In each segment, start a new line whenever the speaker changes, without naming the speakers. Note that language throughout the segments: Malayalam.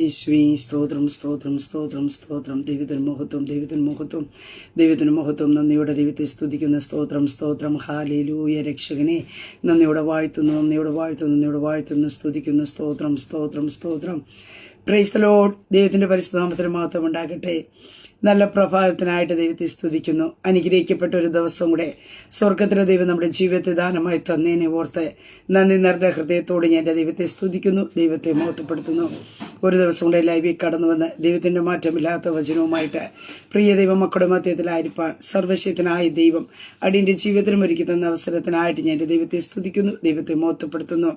യേശുവേ സ്തോത്രം സ്തോത്രം സ്തോത്രം സ്തോത്രം. ദൈവത്തിന് മഹത്വം ദൈവത്തിന് മഹത്വം. ദൈവത്തിന് മഹത്വം. നന്ദിയോടെ ദൈവത്തെ സ്തുതിക്കുന്ന. സ്തോത്രം സ്തോത്രം. ഹാലിലൂയ രക്ഷകനെ. നന്ദിയോടെ വാഴ്ത്തുന്നു നന്ദിയോടെ വാഴ്ത്തുന്നു നന്ദിയോടെ വാഴ്ത്തുന്നു. സ്തുതിക്കുന്നു. സ്തോത്രം സ്തോത്രം സ്തോത്രം. പ്രൈസ്തലോ ദൈവത്തിന്റെ പരിശുദ്ധനാമത്തിന് മഹത്വം ഉണ്ടാകട്ടെ. നല്ല പ്രഭാതത്തിനായിട്ട് ദൈവത്തെ സ്തുതിക്കുന്നു. അനുഗ്രഹിക്കപ്പെട്ട ഒരു ദിവസം കൂടെ സ്വർഗത്തിലെ ദൈവം നമ്മുടെ ജീവിതത്തെ ദാനമായി തന്നതിനെ ഓർത്ത് നന്ദി നിറഞ്ഞ ഹൃദയത്തോട് ഞാൻ എന്റെ ദൈവത്തെ സ്തുതിക്കുന്നു ദൈവത്തെ മഹത്വപ്പെടുത്തുന്നു. ഒരു ദിവസം കൂടെ ലൈവിൽ കടന്നു വന്ന് ദൈവത്തിന്റെ മാറ്റമില്ലാത്ത വചനവുമായിട്ട് പ്രിയ ദൈവം മക്കളുടെ മധ്യത്തിലായിരിക്കാൻ സർവശക്തനായ ദൈവം അടിയന്റെ ജീവിതത്തിനും ഒരുക്കി തന്ന അവസരത്തിനായിട്ട് ഞാൻ എന്റെ ദൈവത്തെ സ്തുതിക്കുന്നു ദൈവത്തെ മഹത്വപ്പെടുത്തുന്നു.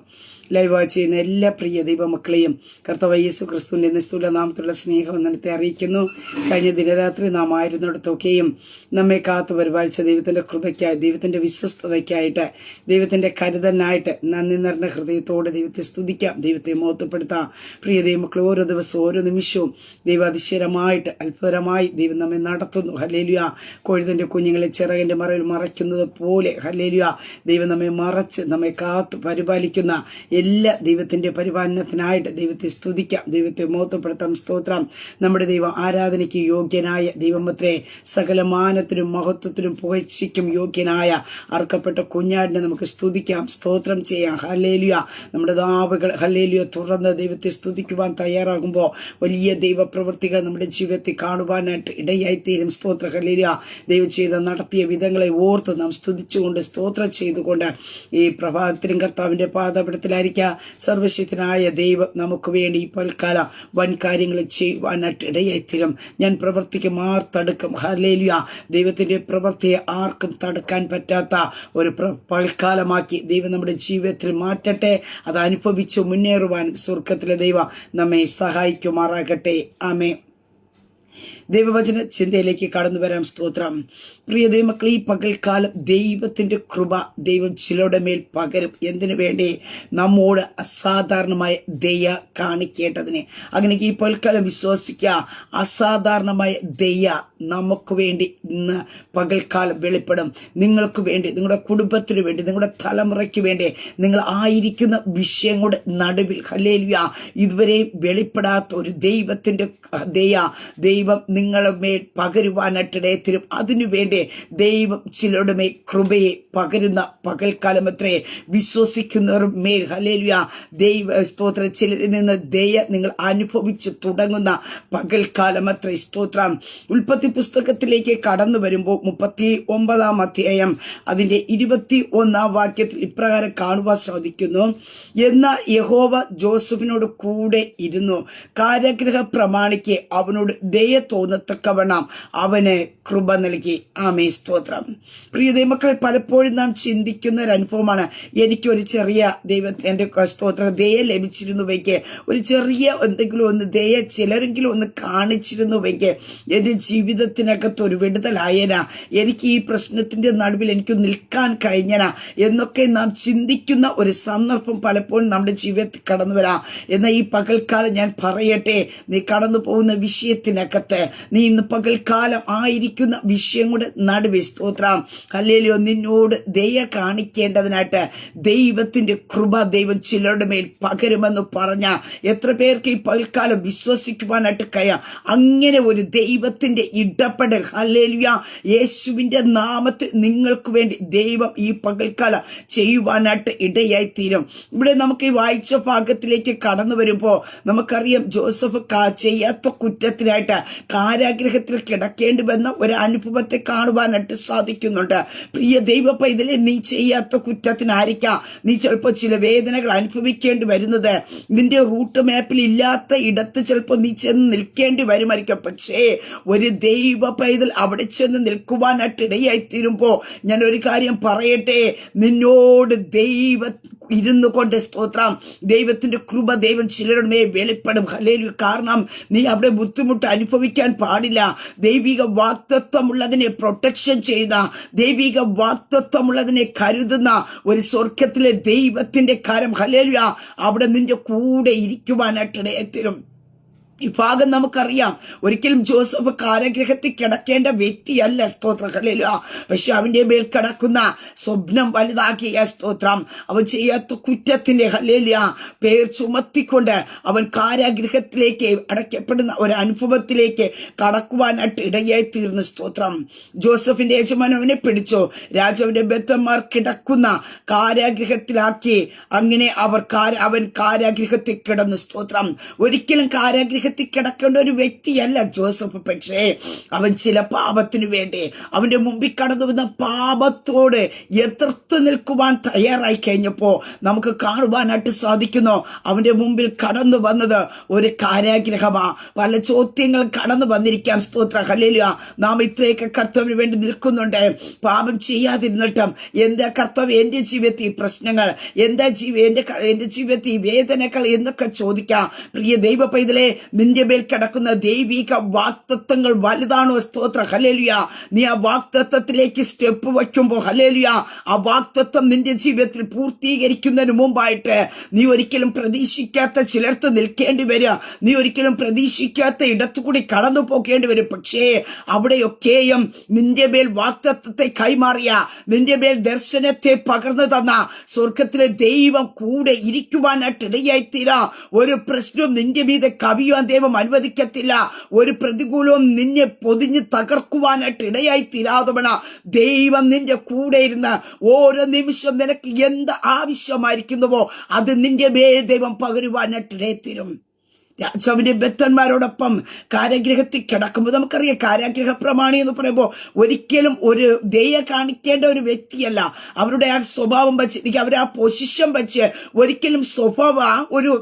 ലൈവ് വാച്ച് ചെയ്യുന്ന എല്ലാ പ്രിയ ദൈവമക്കളെയും കർത്തവ യേസു ക്രിസ്തുവിന്റെ നിസ്തുല നാമത്തിലുള്ള സ്നേഹം എന്നിട്ട് അറിയിക്കുന്നു. കഴിഞ്ഞ ദിനരാത്രി നാം ആയിരുന്നിടത്തൊക്കെയും നമ്മെ കാത്തു പരിപാലിച്ച ദൈവത്തിന്റെ കൃപയ്ക്കായി ദൈവത്തിന്റെ വിശ്വസ്തതയ്ക്കായിട്ട് ദൈവത്തിന്റെ കരുതനായിട്ട് നന്ദി നിറഞ്ഞ ഹൃദയത്തോടെ ദൈവത്തെ സ്തുതിക്കാം ദൈവത്തെ മോത്തപ്പെടുത്താം പ്രിയ ദൈവമക്കൾ ഓരോ ദിവസവും ഓരോ നിമിഷവും ദൈവ അതിശയരമായിട്ട് അത്ഭുതമായി ദൈവം നമ്മെ നടത്തുന്നു. ഹലേലുയ കോഴുതിന്റെ കുഞ്ഞുങ്ങളെ ചിറകിന്റെ മറയിൽ മറയ്ക്കുന്നത് പോലെ ഹലേലുയ ദൈവം നമ്മെ മറച്ച് നമ്മെ കാത്തു പരിപാലിക്കുന്ന എല്ലാ ദൈവത്തിന്റെ പരിപാലനത്തിനായിട്ട് ദൈവത്തെ സ്തുതിക്കാം ദൈവത്തെ മോത്തപ്പെടുത്താം സ്തോത്രം. നമ്മുടെ ദൈവം ആരാധനയ്ക്ക് യോഗ്യനായ ദൈവമത്രേ സകലമാനത്തിനും മഹത്വത്തിനും പുകഴ്ചയ്ക്കും യോഗ്യനായ അർക്കപ്പെട്ട കുഞ്ഞാടിനെ നമുക്ക് സ്തുതിക്കാം സ്തോത്രം ചെയ്യാം. ഹലേലിയ നമ്മുടെ നാവുകൾ ഹലേലിയ തുറന്ന് ദൈവത്തെ സ്തുതിക്കുവാൻ തയ്യാറാകുമ്പോൾ വലിയ ദൈവപ്രവൃത്തികൾ നമ്മുടെ ജീവിതത്തിൽ കാണുവാനായിട്ട് ഇടയായിത്തീരും. സ്തോത്ര ഹലേലിയ ദൈവം ചെയ്ത നടത്തിയ വിധങ്ങളെ ഓർത്ത് നാം സ്തുതിച്ചുകൊണ്ട് സ്തോത്രം ചെയ്തുകൊണ്ട് ഈ പ്രഭാതത്തിനും കർത്താവിന്റെ പാദപടത്തിലായിരിക്കാം സർവശക്തനായ ദൈവം നമുക്ക് വേണ്ടി ഈ പൽക്കാല വൻ കാര്യങ്ങൾ ചെയ്യുവാനായിട്ട് ഇടയായിത്തീരും. ഞാൻ പ്രവർത്തിക്ക് മാർ തടുക്കും. ഹലേലിയ ദൈവത്തിന്റെ പ്രവൃത്തിയെ ആർക്കും തടുക്കാൻ പറ്റാത്ത ഒരു പൽക്കാലമാക്കി ദൈവം നമ്മുടെ ജീവിതത്തിൽ മാറ്റട്ടെ. അത് അനുഭവിച്ച് മുന്നേറുവാൻ സ്വർഗത്തിലെ ദൈവം നമ്മെ സഹായിക്കുമാറാകട്ടെ. ആമേ ദൈവവചന ചിന്തയിലേക്ക് കടന്നു വരാം സ്തോത്രം. പ്രിയ ദൈവമക്കളെ ഈ പകൽക്കാലം ദൈവത്തിന്റെ കൃപ ദൈവം ചിലരുടെ മേൽ പകരും. എന്തിനു വേണ്ടി? നമ്മോട് അസാധാരണമായ ദയ കാണിക്കേണ്ടതിന്. അങ്ങനെ ഈ പകൽക്കാലം വിശ്വസിക്കുക. അസാധാരണമായ ദയ നമുക്ക് വേണ്ടി ഇന്ന് പകൽക്കാലം വെളിപ്പെടും. നിങ്ങൾക്ക് വേണ്ടി നിങ്ങളുടെ കുടുംബത്തിന് വേണ്ടി നിങ്ങളുടെ തലമുറയ്ക്ക് വേണ്ടി നിങ്ങൾ ആയിരിക്കുന്ന വിഷയങ്ങളുടെ നടുവിൽ ഹലേലിയ ഇതുവരെയും വെളിപ്പെടാത്ത ഒരു ദൈവത്തിന്റെ ദയ ദൈവം നിങ്ങളുടെ മേൽ പകരുവാനായിട്ടിടയത്തിരും അതിനുവേണ്ടി ദൈവം ചിലരുടെ കൃപയെ പകരുന്ന പകൽക്കാലം അത്രേ വിശ്വസിക്കുന്നവർ മേൽ. ഹലേലുയ ദൈവ സ്തോത്ര. ചിലരിൽ നിന്ന് ദയ നിങ്ങൾ അനുഭവിച്ച് തുടങ്ങുന്ന പകൽക്കാലം അത്രേ സ്തോത്രം. ഉൽപ്പത്തി പുസ്തകത്തിലേക്ക് കടന്നു വരുമ്പോൾ മുപ്പത്തി ഒമ്പതാം അധ്യായം അതിന്റെ ഇരുപത്തി ഒന്നാം വാക്യത്തിൽ ഇപ്രകാരം കാണുവാൻ സാധിക്കുന്നു. എന്ന യഹോവ ജോസഫിനോട് കൂടെ ഇരുന്നു. കാര്യഗ്രഹ പ്രമാണിക്ക് അവനോട് ദയ തോന്നത്തക്കവണ്ണം അവന് കൃപ നൽകി. ആമേ സ്തോത്രം. പ്രിയ ദൈവമക്കളെ പലപ്പോഴും നാം ചിന്തിക്കുന്ന ഒരു അനുഭവമാണ് എനിക്കൊരു ചെറിയ ദൈവത്തിന്റെ സ്തോത്രം ദയ ലഭിച്ചിരുന്നുവെങ്കിൽ ഒരു ചെറിയ എന്തെങ്കിലും ഒന്ന് ദയ ചിലരെങ്കിലും ഒന്ന് കാണിച്ചിരുന്നുവെങ്കിൽ എന്റെ ജീവിതത്തിനകത്ത് ഒരു വിടുതലായന. എനിക്ക് ഈ പ്രശ്നത്തിന്റെ നടുവിൽ എനിക്ക് നിൽക്കാൻ കഴിഞ്ഞന എന്നൊക്കെ നാം ചിന്തിക്കുന്ന ഒരു സന്ദർഭം പലപ്പോഴും നമ്മുടെ ജീവിതത്തിൽ കടന്നു വരാം എന്നാൽ ഈ പകൽക്കാലം ഞാൻ പറയട്ടെ നീ കടന്നു പോകുന്ന വിഷയത്തിനകത്ത് നീ ഇന്ന് പകൽക്കാലം ആയിരിക്കുന്ന വിഷയം കൂടെ നടുവെ സ്തോത്രം. കല്ലേലിയോ നിന്നോട് ദയ കാണിക്കേണ്ടതിനായിട്ട് ദൈവത്തിന്റെ കൃപ ദൈവം ചിലരുടെ മേൽ പകരുമെന്ന് പറഞ്ഞ എത്ര പേർക്ക് ഈ പകൽക്കാലം വിശ്വസിക്കുവാനായിട്ട് കഴിയാം. അങ്ങനെ ഒരു ദൈവത്തിന്റെ ഇടപെടൽ ഹല്ലേലിയ യേശുവിന്റെ നാമത്തിൽ നിങ്ങൾക്ക് വേണ്ടി ദൈവം ഈ പകൽക്കാലം ചെയ്യുവാനായിട്ട് ഇടയായി തീരും ഇവിടെ നമുക്ക് ഈ വായിച്ച ഭാഗത്തിലേക്ക് കടന്നു വരുമ്പോൾ നമുക്കറിയാം ജോസഫ് ചെയ്യാത്ത കുറ്റത്തിനായിട്ട് കാരാഗ്രഹത്തിൽ കിടക്കേണ്ടി വന്ന ഒരു അനുഭവത്തെ കാണുവാനായിട്ട് സാധിക്കുന്നുണ്ട്. പ്രിയ ദൈവ പൈതലെ നീ ചെയ്യാത്ത കുറ്റത്തിനായിരിക്കാം നീ ചിലപ്പോൾ ചില വേദനകൾ അനുഭവിക്കേണ്ടി വരുന്നത്. നിന്റെ റൂട്ട് മാപ്പിൽ ഇല്ലാത്ത ഇടത്ത് ചിലപ്പോൾ നീ ചെന്ന് നിൽക്കേണ്ടി വരുമായിരിക്കും. പക്ഷേ ഒരു ദൈവ പൈതൽ അവിടെ ചെന്ന് നിൽക്കുവാനായിട്ട് ഇടയായി തീരുമ്പോൾ ഞാൻ ഒരു കാര്യം പറയട്ടെ. നിന്നോട് ദൈവ ഇരുന്നു കൊണ്ട് സ്തോത്രം. ദൈവത്തിന്റെ കൃപ ദൈവം ചിലരുടെ വെളിപ്പെടും. ഹലേലു കാരണം നീ അവിടെ ബുദ്ധിമുട്ട് അനുഭവിക്കാൻ പാടില്ല. ദൈവിക വാക്തത്വമുള്ളതിനെ പ്രൊട്ടക്ഷൻ ചെയ്ത. ദൈവിക വാക്തത്വമുള്ളതിനെ കരുതുന്ന ഒരു സ്വർഗത്തിലെ ദൈവത്തിന്റെ കരം. ഹലേലു അവിടെ നിന്റെ കൂടെ ഇരിക്കുവാനായിട്ട് ഈ ഭാഗം നമുക്കറിയാം. ഒരിക്കലും ജോസഫ് കാരാഗ്രഹത്തിൽ കിടക്കേണ്ട വ്യക്തിയല്ല സ്തോത്രങ്ങളില്ല പക്ഷെ അവന്റെ മേൽ കിടക്കുന്ന സ്വപ്നം വലുതാക്കിയ സ്തോത്രം. അവൻ ചെയ്യാത്ത കുറ്റത്തിന്റെ ഹല്ലേലൂയ പേർ ചുമത്തിക്കൊണ്ട് അവൻ കാരാഗ്രഹത്തിലേക്ക് അടയ്ക്കപ്പെടുന്ന ഒരു അനുഭവത്തിലേക്ക് കടക്കുവാനായിട്ട് ഇടയായി തീർന്ന സ്തോത്രം. ജോസഫിന്റെ യജമാൻ അവനെ പിടിച്ചു. രാജാവിന്റെ ബദ്ധന്മാർ കിടക്കുന്ന കാരാഗ്രഹത്തിലാക്കി. അങ്ങനെ അവർ അവൻ കാരാഗ്രഹത്തിൽ കിടന്നു സ്തോത്രം. ഒരിക്കലും കാരാഗ്രഹത്തിൽ കിടക്കേണ്ട ഒരു വ്യക്തിയല്ല ജോസഫ് പക്ഷേ അവൻ ചില പാപത്തിനു വേണ്ടി അവന്റെ മുമ്പിൽ കടന്നു വന്ന പാപത്തോട് എതിർത്ത് നിൽക്കുവാൻ തയ്യാറായി കഴിഞ്ഞപ്പോൾ നമുക്ക് കാണുവാനായിട്ട് സാധിക്കുന്നു. അവന്റെ മുമ്പിൽ കടന്നു വന്നത് ഒരു കാര്യാഗ്രഹമാണ് പല ചോദ്യങ്ങൾ കടന്നു വന്നിരിക്കാം. സ്തോത്ര. ഹല്ലേലൂയ. നാം ഇത്രയൊക്കെ കർത്തവ്യം വേണ്ടി നിൽക്കുന്നുണ്ട്. പാപം ചെയ്യാതിരുന്നിട്ടും എന്താ കർത്തവ്യം എന്റെ ജീവിതത്തിൽ പ്രശ്നങ്ങൾ എന്താ ജീവ എന്റെ എന്റെ ജീവിതത്തിൽ വേദനകൾ എന്നൊക്കെ ചോദിക്കാം. പ്രിയ ദൈവ പൈതലെ നിന്റെ മേൽ കിടക്കുന്ന ദൈവിക വാക്തത്വങ്ങൾ വലുതാണോ? സ്തോത്ര. ഹലേലുയ നീ ആ വാക്തത്വത്തിലേക്ക് സ്റ്റെപ്പ് വയ്ക്കുമ്പോൾ ഹലേലുയ ആ വാക്തത്വം നിന്റെ ജീവിതത്തിൽ പൂർത്തീകരിക്കുന്നതിന് മുമ്പായിട്ട് നീ ഒരിക്കലും പ്രതീക്ഷിക്കാത്ത ചിലർത്ത് നിൽക്കേണ്ടി വരിക. നീ ഒരിക്കലും പ്രതീക്ഷിക്കാത്ത ഇടത്തുകൂടി കടന്നു പോകേണ്ടി വരും. പക്ഷേ അവിടെയൊക്കെയും നിന്റെ മേൽ വാക്തത്വത്തെ കൈമാറിയ നിന്റെ മേൽ ദർശനത്തെ പകർന്നു തന്ന സ്വർഗത്തിലെ ദൈവം കൂടെ ഇരിക്കുവാനായിട്ട് ഇടയായി തീരാ ഒരു പ്രശ്നവും നിന്റെ മീതെ കവിയുവാൻ ദൈവം അനുവദിക്കത്തില്ല. ഒരു പ്രതികൂലവും നിന്നെ പൊതിഞ്ഞ് തകർക്കുവാനായിട്ട് ഇടയായി തീരാതവണ ദൈവം നിന്റെ കൂടെ ഇരുന്ന് ഓരോ നിമിഷം നിനക്ക് എന്ത് ആവശ്യമായിരിക്കുന്നുവോ അത് നിന്റെ മേൽ ദൈവം പകരുവാനായിട്ട് ഇടയായി തീരും. രാജാവിന്റെ ബദ്ധന്മാരോടൊപ്പം കാരാഗ്രഹത്തിൽ കിടക്കുമ്പോൾ നമുക്കറിയാം കാരാഗ്രഹ പ്രമാണി എന്ന് പറയുമ്പോൾ ഒരിക്കലും ഒരു ദയ കാണിക്കേണ്ട ഒരു വ്യക്തിയല്ല. അവരുടെ ആ സ്വഭാവം വെച്ച് അവരെ ആ പൊസിഷൻ വെച്ച് ഒരിക്കലും സ്വഭാവ ഒരു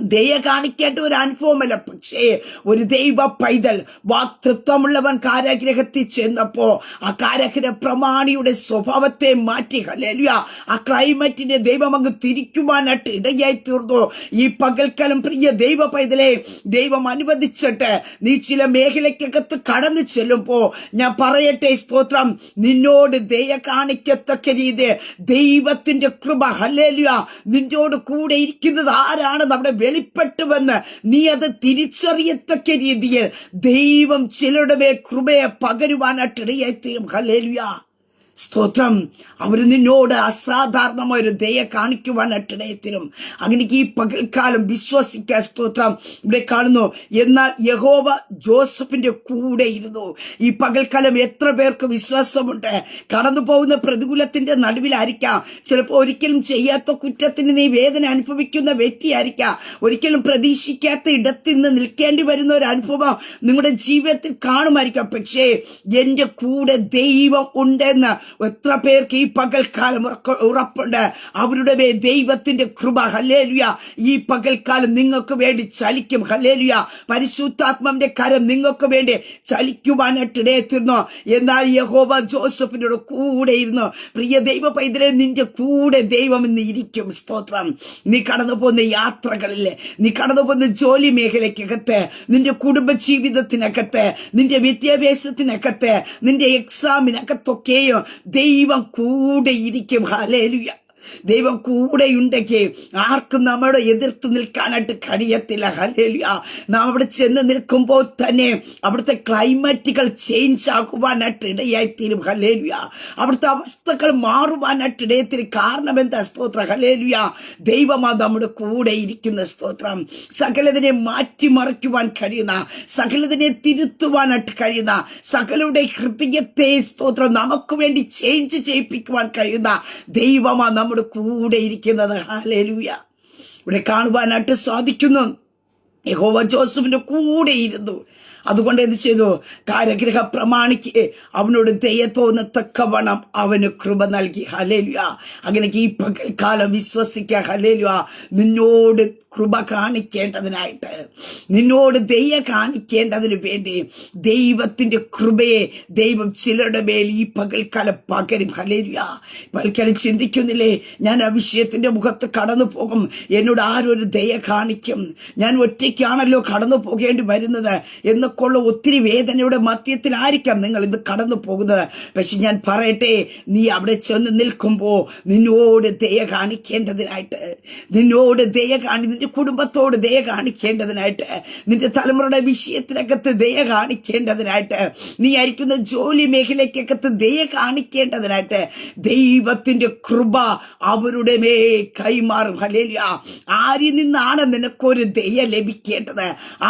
ദയ കാണിക്കേണ്ട ഒരു അനുഭവമല്ല. പക്ഷേ ഒരു ദൈവ പൈതൽ വാക്തൃത്വമുള്ളവൻ കാരാഗ്രഹത്തിൽ ചെന്നപ്പോ ആ കാരാഗ്രഹ പ്രമാണിയുടെ സ്വഭാവത്തെ മാറ്റി. ഹല്ലേലൂയ. ആ ക്ലൈമറ്റിന്റെ ദൈവം അങ്ങ് തിരിക്കുവാനായിട്ട് ഇടയായി തീർന്നു ഈ പകൽക്കാലം പ്രിയ ദൈവ പൈതലെ ദൈവം അനുവദിച്ചിട്ട് നീ ചില മേഖലയ്ക്കകത്ത് കടന്നു ചെല്ലുമ്പോ ഞാൻ പറയട്ടെ സ്തോത്രം നിന്നോട് ദയ കാണിക്കത്തക്ക രീതി ദൈവത്തിന്റെ കൃപ. ഹല്ലേലൂയ. നിന്നോട് കൂടെ ഇരിക്കുന്നത് ആരാണ്? നമ്മുടെ വെളിപ്പെട്ടുവെന്ന് നീ അത് തിരിച്ചറിയത്തക്ക രീതിയിൽ ദൈവം ചിലരുടെ മേൽ കൃപയെ പകരുവാനായിട്ട് ഇടയായി തീരും ഹല്ലേലൂയ. സ്തോത്രം. അവർ നിന്നോട് അസാധാരണമായ ഒരു ദയ കാണിക്കുവാനായിട്ട് ഇടയത്തിരും അങ്ങനെക്ക് ഈ പകൽക്കാലം വിശ്വസിക്കാൻ സ്തോത്രം. ഇവിടെ കാണുന്നു എന്നാൽ യഹോവ ജോസഫിന്റെ കൂടെ ഇരുന്നു. ഈ പകൽക്കാലം എത്ര പേർക്ക് വിശ്വാസമുണ്ട്? കടന്നു പോകുന്ന പ്രതികൂലത്തിന്റെ നടുവിലായിരിക്കാം. ചിലപ്പോൾ ഒരിക്കലും ചെയ്യാത്ത കുറ്റത്തിന് നീ വേദന അനുഭവിക്കുന്ന വ്യക്തിയായിരിക്കാം. ഒരിക്കലും പ്രതീക്ഷിക്കാത്ത ഇടത്തിൽ നിന്ന് നിൽക്കേണ്ടി വരുന്ന ഒരു അനുഭവം നിങ്ങളുടെ ജീവിതത്തിൽ കാണുമായിരിക്കാം. പക്ഷേ എന്റെ കൂടെ ദൈവം ഉണ്ടെന്ന് എത്ര പേർക്ക് ഈ പകൽക്കാലം ഉറപ്പുണ്ട്? അവരുടെ മേൽ ദൈവത്തിന്റെ കൃപ. ഹലേലുയ ഈ പകൽക്കാലം നിങ്ങൾക്ക് വേണ്ടി ചലിക്കും. ഹലേലുയ പരിശുദ്ധാത്മാവിന്റെ കരം നിങ്ങൾക്ക് വേണ്ടി ചലിക്കുവാനായിട്ട് ഇടയെത്തുന്നു എന്നാൽ യഹോവ ജോസഫിനോട് കൂടെ ഇരുന്നു. പ്രിയ ദൈവ പൈതലെ നിന്റെ കൂടെ ദൈവം ഇന്ന് ഇരിക്കും. സ്തോത്രം. നീ കടന്നു പോകുന്ന യാത്രകളിലെ നീ കടന്നു പോകുന്ന ജോലി മേഖലയ്ക്കകത്ത് നിന്റെ കുടുംബ ജീവിതത്തിനകത്ത് നിന്റെ വിദ്യാഭ്യാസത്തിനകത്ത് നിന്റെ എക്സാമിനകത്തൊക്കെയും ദൈവം കൂടെ ഇരിക്കും. ഹലേലുയ ദൈവം കൂടെയുണ്ടെങ്കിൽ ആർക്കും നമ്മുടെ എതിർത്ത് നിൽക്കാനായിട്ട് കഴിയത്തില്ല. ഹലേലിയ നാം അവിടെ ചെന്ന് നിൽക്കുമ്പോൾ തന്നെ അവിടുത്തെ ക്ലൈമറ്റുകൾ ചേഞ്ച് ആകുവാനായിട്ട് ഇടയായിത്തീരും. ഹലേലിയ അവിടുത്തെ അവസ്ഥകൾ മാറുവാനായിട്ട് ഇടയത്തിരും കാരണം എന്താ സ്തോത്രം? ഹലേലിയ ദൈവമാ നമ്മുടെ കൂടെ ഇരിക്കുന്ന സ്തോത്രം. സകലതിനെ മാറ്റിമറിക്കുവാൻ കഴിയുന്ന സകലതിനെ തിരുത്തുവാനായിട്ട് കഴിയുന്ന സകലയുടെ ഹൃദയത്തെ സ്തോത്രം നമുക്ക് വേണ്ടി ചേഞ്ച് ചെയ്യിപ്പിക്കുവാൻ കഴിയുന്ന ദൈവമാ നമ്മുടെ കൂടെ ഇരിക്കുന്നത്. ഹാലേലൂയ ഇവിടെ കാണുവാനായിട്ട് സാധിക്കുന്നു. യഹോവ ജോസഫിന്റെ കൂടെ ഇരുന്നു. അതുകൊണ്ട് എന്ത് ചെയ്തു? കാരഗ്രഹ പ്രമാണിക്ക് അവനോട് ദയ തോന്നത്തക്കവണ്ണം അവന് കൃപ നൽകി. ഹലേലുയ അങ്ങനെ ഈ പകൽക്കാലം വിശ്വസിക്കുക ഹലേലുയ നിന്നോട് കൃപ കാണിക്കേണ്ടതിനായിട്ട് നിന്നോട് ദയ കാണിക്കേണ്ടതിന് വേണ്ടി ദൈവത്തിന്റെ കൃപയെ ദൈവം ചിലരുടെ മേൽ ഈ പകൽക്കാലം പകരും. ഹലേലുയ പകൽക്കാലം ചിന്തിക്കുന്നില്ലേ? ഞാൻ ആ വിഷയത്തിന്റെ മുഖത്ത് കടന്നു പോകും. എന്നോട് ആരൊരു ദയ കാണിക്കും? ഞാൻ ഒറ്റയ്ക്കാണല്ലോ കടന്നു പോകേണ്ടി വരുന്നത്. എന്നൊക്കെയുള്ള ഒത്തിരി വേദനയുടെ മധ്യത്തിലായിരിക്കാം നിങ്ങൾ ഇത് കടന്നു പോകുന്നത്. പക്ഷെ ഞാൻ പറയട്ടെ നീ അവിടെ ചെന്ന് നിൽക്കുമ്പോൾ നിന്നോട് ദയ കാണിക്കേണ്ടതിനായിട്ട് നിന്നോട് ദയ കാണി നിന്റെ കുടുംബത്തോട് ദയ കാണിക്കേണ്ടതിനായിട്ട് നിന്റെ തലമുറയുടെ വിഷയത്തിനകത്ത് ദയ കാണിക്കേണ്ടതിനായിട്ട് നീ അരിക്കുന്ന ജോലി മേഖലയ്ക്കകത്ത് ദയ കാണിക്കേണ്ടതിനായിട്ട് ദൈവത്തിന്റെ കൃപ അവരുടെ മേ കൈമാറും. ഹലേലിയ ആരിൽ നിന്നാണ് നിനക്കൊരു ദയ ലഭിക്കേണ്ടത്?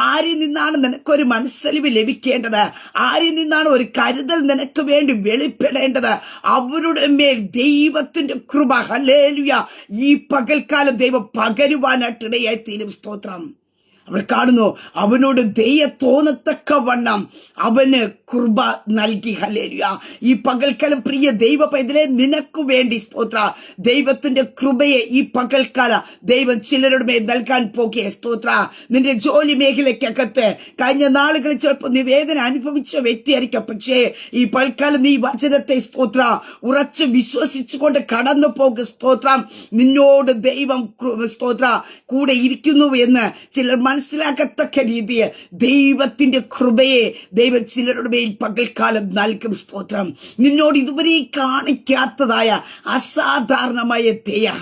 ആരിൽ നിന്നാണ് നിനക്കൊരു മനസ്സലിവ് ലഭിക്കേണ്ടത്. ആരിൽ നിന്നാണ് ഒരു കരുതൽ നിനക്ക് വേണ്ടി വെളിപ്പെടേണ്ടത്? അവരുടെ മേൽ ദൈവത്തിന്റെ കൃപ. ഹലേലുയ ഈ പകൽക്കാലം ദൈവം പകരുവാനായിട്ടിടയായി തീരും സ്തോത്രം. അവൾ കാണുന്നു അവനോട് ദയ തോന്നത്തക്ക വണ്ണം അവന് കൃപ നൽകി. ഹലേരിയ ഈ പകൽക്കാലം പ്രിയ ദൈവ പൈതലെ നിനക്ക് വേണ്ടി സ്തോത്ര. ദൈവത്തിന്റെ കൃപയെ ഈ പകൽക്കാല ദൈവം ചിലരുടെ മേൽ നൽകാൻ പോകിയ സ്തോത്ര. നിന്റെ ജോലി മേഖലയ്ക്കകത്ത് കഴിഞ്ഞ നാളുകളിൽ ചിലപ്പോൾ നിവേദന അനുഭവിച്ച വ്യക്തിയായിരിക്കും. പക്ഷേ ഈ പകൽക്കാലം നീ വചനത്തെ സ്തോത്ര ഉറച്ച് വിശ്വസിച്ചുകൊണ്ട് കടന്നു പോകുക സ്തോത്രം. നിന്നോട് ദൈവം സ്തോത്ര കൂടെ ഇരിക്കുന്നു എന്ന് ചിലർ മനസ്സിലാക്കത്തക്ക രീതിയിൽ ദൈവത്തിന്റെ കൃപയെ ദൈവ ചിലരുടെ മേൽ പകൽക്കാലം നൽകും സ്തോത്രം. നിന്നോട് ഇതുവരെ കാണിക്കാത്തതായ അസാധാരണമായ ദയ.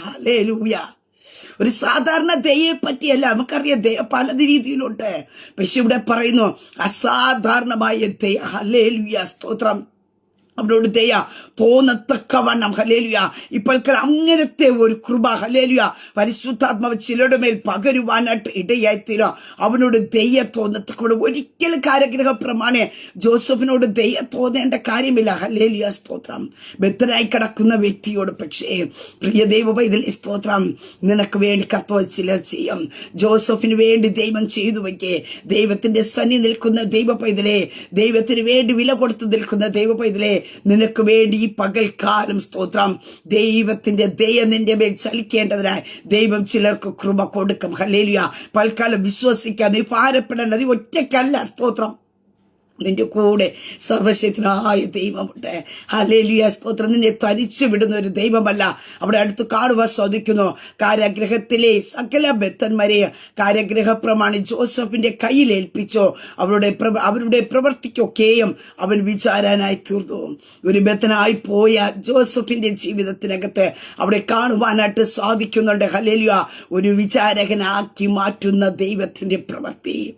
ഒരു സാധാരണ ദയയെ പറ്റിയല്ല നമുക്കറിയാം ദയ പല രീതിയിലുണ്ട്. പക്ഷെ ഇവിടെ പറയുന്നു അസാധാരണമായ ദയ. ഹല്ലേലൂയ. സ്തോത്രം. അവരോട് ദയ തോന്നത്തക്കവണ്ണം ഹലേലുയ ഇപ്പോൾ അങ്ങനത്തെ ഒരു കൃപ ഹലേലുയ പരിശുദ്ധാത്മാവ് ചിലരുടെ മേൽ പകരുവാനായിട്ട് ഇടയായിത്തീരാ. അവനോട് ദയ തോന്നത്തക്കോട് ഒരിക്കലും കാരഗ്രഹ പ്രമാണെ ജോസഫിനോട് ദയ തോന്നേണ്ട കാര്യമില്ല. ഹലേലുയ സ്തോത്രം. ബദ്ധനായി കിടക്കുന്ന വ്യക്തിയോട് പക്ഷേ പ്രിയ ദൈവ പൈതൽ സ്തോത്രം. നിനക്ക് വേണ്ടി കത്തോ ചിലർ ചെയ്യും. ജോസഫിന് വേണ്ടി ദൈവം ചെയ്തു വയ്ക്കേ. ദൈവത്തിന്റെ സന്നി നിൽക്കുന്ന ദൈവ പൈതലെ ദൈവത്തിന് വേണ്ടി വില കൊടുത്ത് നിൽക്കുന്ന ദൈവ പൈതലെ നിനക്ക് വേണ്ടി ഈ പകൽക്കാലം സ്തോത്രം. ദൈവത്തിന്റെ ദയ നിന്റെ മേൽ ചലിക്കേണ്ടതിനായി ദൈവം ചിലർക്ക് കൃപ കൊടുക്കും. ഹലേലിയ പൽക്കാലം വിശ്വസിക്കാൻ നീ ഭാരപ്പെടേണ്ടത് ഒറ്റയ്ക്കല്ല സ്തോത്രം. നിന്റെ കൂടെ സർവശക്തനായ ദൈവമുണ്ട്. ഹലേലിയ സ്തോത്രം. നിന്നെ തരിച്ചു വിടുന്ന ഒരു ദൈവമല്ല. അവിടെ അടുത്ത് കാണുവാൻ സാധിക്കുന്നു. കാരാഗ്രഹത്തിലെ സകല ബദ്ധന്മാരെ കാരാഗ്രഹ പ്രമാണി ജോസഫിന്റെ കയ്യിൽ ഏൽപ്പിച്ചോ. അവരുടെ അവരുടെ പ്രവർത്തിക്കൊക്കെയും അവൻ വിചാരാനായി തീർന്നു. ഒരു ബദ്ധനായി പോയ ജോസഫിന്റെ ജീവിതത്തിനകത്ത് അവിടെ കാണുവാനായിട്ട് സാധിക്കുന്നുണ്ട്. ഹലേലിയ ഒരു വിചാരകനാക്കി മാറ്റുന്ന ദൈവത്തിന്റെ പ്രവൃത്തി.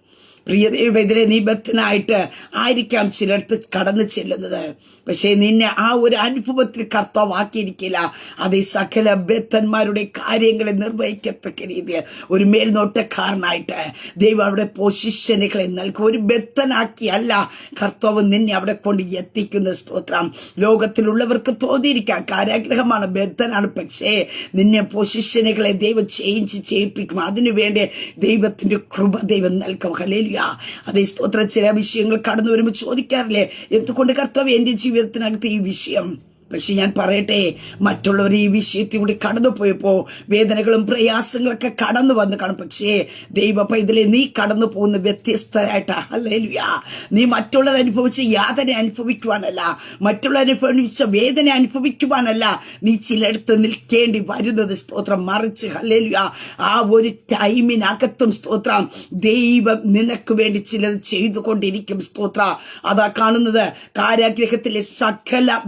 പ്രിയ ദൈവത്തിലെ നിബദ്ധനായിട്ട് ആയിരിക്കാം ചിലടത്ത് കടന്നു ചെല്ലുന്നത്. പക്ഷേ നിന്നെ ആ ഒരു അനുഭവത്തിൽ കർത്താവാക്കിയിരിക്കില്ല അത് ഈ സകല ബദ്ധന്മാരുടെ കാര്യങ്ങളെ നിർവഹിക്കത്തക്ക രീതിയിൽ ഒരു മേൽനോട്ടക്കാരനായിട്ട് ദൈവം അവിടെ പൊസിഷനുകളെ നൽകും. ഒരു ബദ്ധനാക്കിയല്ല കർത്താവ് നിന്നെ അവിടെ കൊണ്ട് എത്തിക്കുന്ന സ്തോത്രം. ലോകത്തിലുള്ളവർക്ക് തോന്നിയിരിക്കാം കാരാഗ്രഹമാണ് ബദ്ധനാണ്. പക്ഷേ നിന്നെ പൊസിഷനുകളെ ദൈവം ചേഞ്ച് ചെയ്യിപ്പിക്കും. അതിനുവേണ്ടി ദൈവത്തിന്റെ കൃപ ദൈവം നൽകും. ഹലേലിയ അതേ സ്തോത്രം ചില വിഷയങ്ങൾ കടന്നു വരുമ്പോൾ ചോദിക്കാറില്ലേ? എന്തുകൊണ്ട് കർത്താവ് എന്റെ ജീവിതത്തിനകത്ത് ഈ വിഷയം പക്ഷെ ഞാൻ പറയട്ടെ മറ്റുള്ളവർ ഈ വിഷയത്തിലൂടെ കടന്നു പോയപ്പോ വേദനകളും പ്രയാസങ്ങളൊക്കെ കടന്നു വന്ന് കാണും. പക്ഷേ ദൈവ പൈതലെ നീ കടന്നു പോകുന്ന വ്യത്യസ്തരായിട്ടാ. അല്ലേലുയാ നീ മറ്റുള്ളവർ അനുഭവിച്ച യാതന അനുഭവിക്കുവാനല്ല മറ്റുള്ളവർ അനുഭവിച്ച വേദന അനുഭവിക്കുവാനല്ല നീ ചിലയിടത്ത് നിൽക്കേണ്ടി വരുന്നത് സ്തോത്രം. മറിച്ച് ഹല്ലേലുയാ. ആ ഒരു ടൈമിനകത്തും സ്തോത്രം ദൈവം നിനക്ക് വേണ്ടി ചിലത് ചെയ്തുകൊണ്ടിരിക്കും സ്തോത്ര. അതാ കാണുന്നത് കാരാഗ്രഹത്തിലെ സകല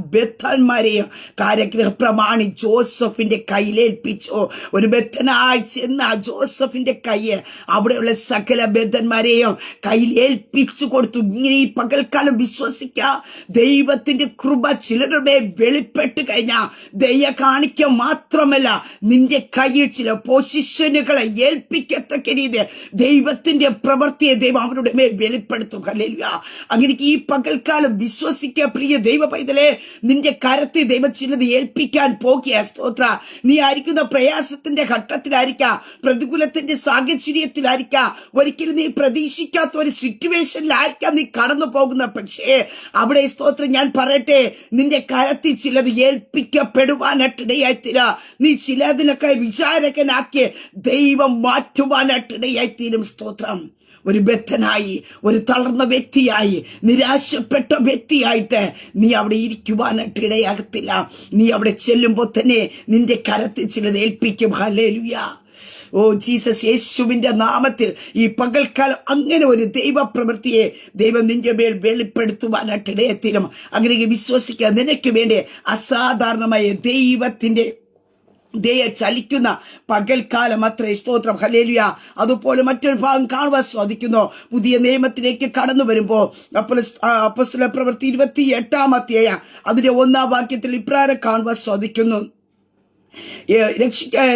ബദ്ധന്മാരെയും കാര്യഗ്രഹ പ്രമാണി ജോസഫിന്റെ കയ്യിലേൽപ്പിച്ചു ഒരു ബദ്ധനാഴ്ച എന്ന് ആ ജോസഫിന്റെ കയ്യ് അവിടെയുള്ള സകല ബദ്ധന്മാരെയും കയ്യിലേൽപ്പിച്ചു കൊടുത്തു. ഇങ്ങനെ ഈ പകൽക്കാലം വിശ്വസിക്ക. ദൈവത്തിന്റെ കൃപ ചിലരുടെ വെളിപ്പെട്ട് കഴിഞ്ഞാൽ ദയ കാണിക്കുക മാത്രമല്ല നിന്റെ കയ്യിൽ ചില പൊസിഷനുകളെ ഏൽപ്പിക്കത്തക്ക രീതി ദൈവത്തിന്റെ പ്രവൃത്തിയെ ദൈവം അവരുടെ മേൽ വെളിപ്പെടുത്തും. ഹല്ലേലൂയ. അങ്ങനെ ഈ പകൽക്കാലം വിശ്വസിക്കുക പ്രിയ ദൈവ പൈതലെ നിന്റെ കരത്തിൽ ദൈവം ചിലത് ഏൽപ്പിക്കാൻ പോകിയ സ്തോത്ര. നീ ആയിരിക്കുന്ന പ്രയാസത്തിന്റെ ഘട്ടത്തിലായിരിക്കാം. പ്രതികൂലത്തിന്റെ സാഹചര്യത്തിലായിരിക്കാം. ഒരിക്കലും നീ പ്രതീക്ഷിക്കാത്ത ഒരു സിറ്റുവേഷനിലായിരിക്കാം നീ കടന്നു പോകുന്ന പക്ഷേ അവിടെ സ്തോത്രം ഞാൻ പറയട്ടെ നിന്റെ കരത്തിൽ ചിലത് ഏൽപ്പിക്കപ്പെടുവാനായിട്ടിടയായിത്തീരാ. നീ ചിലതിനൊക്കെ വിചാരകനാക്കി ദൈവം മാറ്റുവാനായിട്ടിടയായിത്തീരും സ്തോത്രം. ഒരു ബദ്ധനായി ഒരു തളർന്ന വ്യക്തിയായി നിരാശപ്പെട്ട വ്യക്തിയായിട്ട് നീ അവിടെ ഇരിക്കുവാനായിട്ട് ഇടയാകത്തില്ല. നീ അവിടെ ചെല്ലുമ്പോൾ തന്നെ നിന്റെ കരത്തിൽ ചിലത് ഏൽപ്പിക്കും. ഹലേലുയ ഓ ജീസസ് യേശുവിന്റെ നാമത്തിൽ ഈ പകൽക്കാലം അങ്ങനെ ഒരു ദൈവപ്രവൃത്തിയെ ദൈവം നിന്റെ മേൽ വെളിപ്പെടുത്തുവാനായിട്ട് ഇടയത്തിലും. അങ്ങനെ വിശ്വസിക്കുക നിനക്ക് വേണ്ടി അസാധാരണമായ ദൈവത്തിന്റെ ദയ ചലിക്കുന്ന പകൽക്കാലം അത്രേ സ്തോത്രം. ഹലേലിയ അതുപോലെ മറ്റൊരു ഭാഗം കാണുവാൻ സാധിക്കുന്നു. പുതിയ നിയമത്തിലേക്ക് കടന്നു വരുമ്പോൾ അപ്പസ്തുല പ്രവൃത്തി ഇരുപത്തി അധ്യായ. അതിന്റെ ഒന്നാം വാക്യത്തിൽ ഇപ്രാരം കാണുവാൻ സാധിക്കുന്നു.